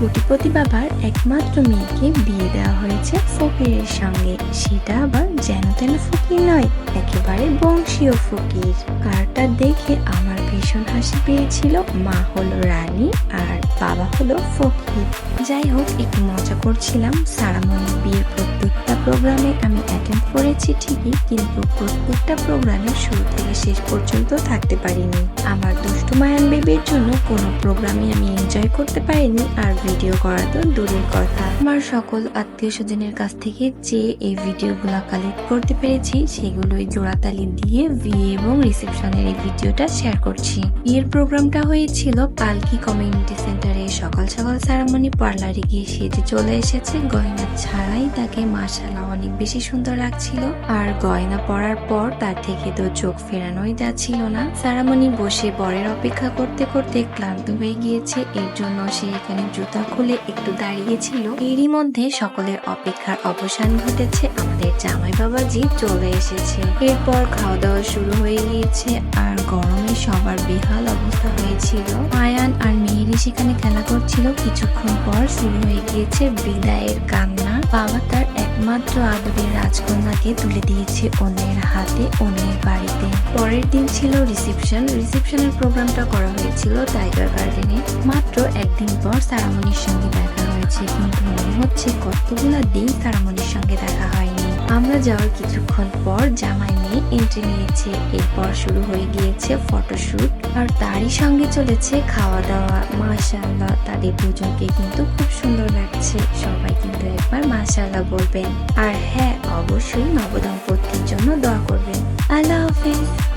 কোটিপতি বাবার একমাত্র মেয়েকে বিয়ে দেওয়া হয়েছে ফকিরের সঙ্গে। সেটা আবার যেন তেন ফকির নয়, একেবারে বংশীয় ফকির। কারটা দেখে আমার ভীষণ হাসি পেয়েছিল। মা হলো রানী আর বাবা হলো ফকির। যাই হোক, একটু মজা করছিলাম প্রত্যেকটা প্রোগ্রামে আমি অ্যাটেন্ড করেছি ঠিকই, কিন্তু প্রত্যেকটা প্রোগ্রামে শুরু থেকে শেষ পর্যন্ত থাকতে পারিনি। আমার দুষ্টু মায়ান বেবির জন্য কোনো প্রোগ্রামে আমি এনজয় করতে পারিনি আর ভিডিও করা তো দূরের কথা। আমার সকল আত্মীয় স্বজনের কাছ থেকে যে এই ভিডিওগুলো কালেক্ট করতে পেরেছি, সেগুলোই জোড়াতালি দিয়ে বিয়ে এবং রিসেপশনের এই ভিডিওটা শেয়ার করছি। বিয়ের প্রোগ্রামটা হয়েছিল পালকি কমিউনিটি সেন্টারে সকাল সকাল সারামণি পার্লারে গিয়ে সেজে চলে এসেছে। গয়না ছাড়াই তাকে মাশাল্লাহ অনেক বেশি সুন্দর লাগছিল। আর গয়না পরার পর তার থেকে তো চোখ ফেরানোই যাচ্ছিল না। সারামণি বসে বরের অপেক্ষা করতে করতে ক্লান্ত হয়ে গিয়েছে। এর জন্য সে এখানে জুতা খুলে একটু দাঁড়িয়েছিল। এরই মধ্যে সকলের অপেক্ষার অবসান ঘটেছে। আমাদের জামাই বাবাজি চলে এসেছে। এরপর খাওয়া দাওয়া শুরু হয়ে গিয়েছে। আর গরমে সবার বেহাল অবস্থা হয়েছিল। সেখানে খেলা করছিল। কিছুক্ষণ পর শুরু হয়ে গিয়েছে বিদায়ের কান্না। বাবা তার একমাত্র আদরের রাজকন্যাকে তুলে দিয়েছে অন্যের হাতে, অন্যের বাড়িতে। পরের দিন ছিল রিসেপশন। রিসেপশনের প্রোগ্রামটা করা হয়েছিল টাইগার গার্ডেনে। মাত্র একদিন পর সারামনির সঙ্গে দেখা হয়েছে। কিন্তু মনে হচ্ছে কতগুলা দিন সারামনির সঙ্গে দেখা হয়নি। আমরা যাওয়ার কিছুক্ষণ পর জামাই মেয়ে এন্ট্রি নিয়েছে। এরপর শুরু হয়ে গিয়েছে ফটোশুট আর তারই সঙ্গে চলেছে খাওয়া দাওয়া মাশাআল্লাহ, তাদের দুজনকে কিন্তু খুব সুন্দর লাগছে। সবাই কিন্তু একবার মাশাআল্লাহ বলবেন। আর হ্যাঁ অবশ্যই নবদম্পতির জন্য দোয়া করবেন। আল্লাহ হাফেজ।